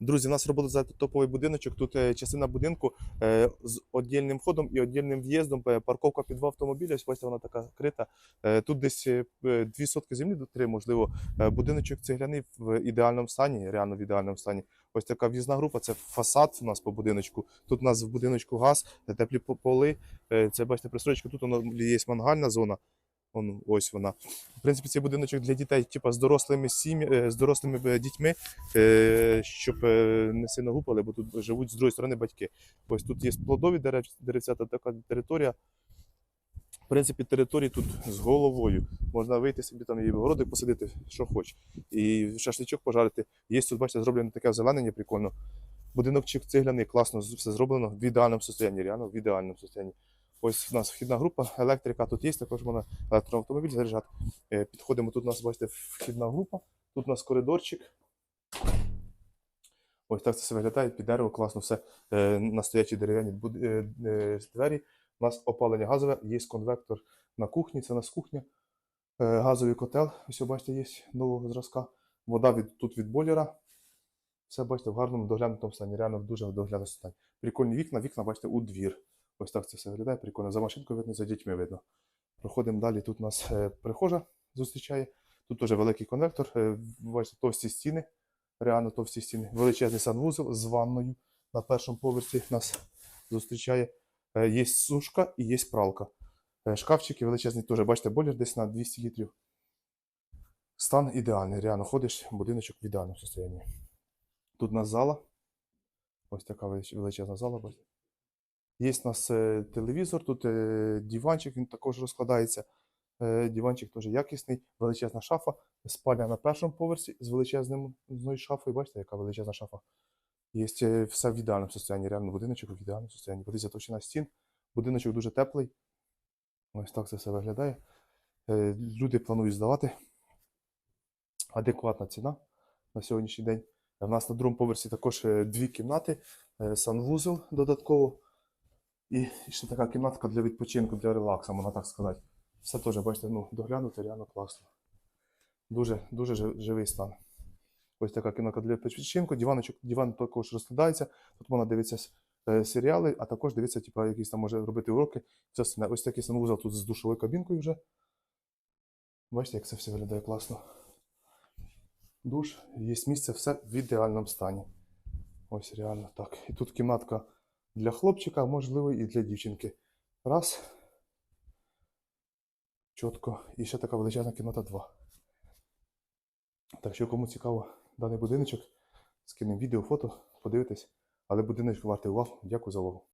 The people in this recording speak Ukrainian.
Друзі, у нас робота за топовий будиночок. Тут е, частина будинку е, з віддільним входом і віддільним в'їздом. Е, Парковка під два автомобілі. Ось вона така крита. Тут десь дві сотки землі до три, можливо. Будиночок цегляний в ідеальному стані, реально в ідеальному стані. Ось така в'їзна група. Це фасад у нас по будиночку. Тут у нас в будиночку газ, теплі по- поли. Це бачите, пристроєчка. Тут воно є мангальна зона. Вон, ось вона. В принципі, цей будиночок для дітей, типу, з дорослими сім'ями, е, з дорослими е, дітьми, е, щоб не сильно гупали, бо тут живуть з другої сторони батьки. Ось тут є плодові дерев, деревця та така територія. В принципі, території тут з головою. Можна вийти собі там і городик посадити, що хоч. І шашличок пожарити. Є тут, бачите, зроблено таке озеленення прикольно. Будиночок цегляний, класно все зроблено в ідеальному стані, реально в ідеальному стані. Ось у нас вхідна група, електрика тут є, також можна електроавтомобіль заряджати. Е, Підходимо, тут у нас, бачите, вхідна група, тут у нас коридорчик. Ось так це все виглядає, під дерево, класно все. Е, Настоячі дерев'яні буд- е, двері. У нас опалення газове, є конвектор на кухні, це у нас кухня. Газовий котел, ось бачите, є нового зразка. Вода від, тут від бойлера. Все бачите в гарному доглянутому стані, реально дуже доглянутому стані. Прикольні вікна, вікна, бачите, у двір. Ось так це все виглядає, прикольно. За машинкою видно, за дітьми видно. Проходимо далі. Тут у нас е, прихожа зустрічає. Тут теж великий конвектор. е, Бачите, товсті стіни. Реально товсті стіни. Величезний санвузол з ванною. На першому поверсі нас зустрічає. Е, Є сушка і є пралка. Шкафчики величезний теж. Бачите, бойлер десь на 200 літрів. Стан ідеальний. Реально ходиш, будиночок в ідеальному стані. Тут у нас зала. Ось така величезна зала. бачите. Є у нас е, телевізор, тут е, диванчик, він також розкладається. Е, диванчик теж якісний, величезна шафа, спальня на першому поверсі з величезним шафою. Бачите, яка величезна шафа. Є все в ідеальному стані, реально будиночок в ідеальному стані. Подивіться, товщина стін. Будиночок дуже теплий. Ось так це все виглядає. Люди планують здавати. Адекватна ціна на сьогоднішній день. У нас на другому поверсі також дві кімнати, санвузол додатково. І ще така кімнатка для відпочинку, для релаксу, можна так сказати. Все теж, бачите, ну, доглянути реально класно. Дуже, дуже живий стан. Ось така кімнатка для відпочинку. Диваночок, диван також розкладається. Тут можна дивитися е, серіали, а також дивитися, типу, якісь там може робити уроки. Все. Ось такий санвузол тут з душовою кабінкою вже. Бачите, як це все виглядає класно. Душ, є місце, все в ідеальному стані. Ось реально так. І тут кімнатка для хлопчика, а можливо, і для дівчинки. Раз. Чітко. І ще така величезна кімната 2. Так що, кому цікаво даний будиночок, скинемо відео, фото, подивитесь. Але будиночок вартий увагу. Дякую за увагу.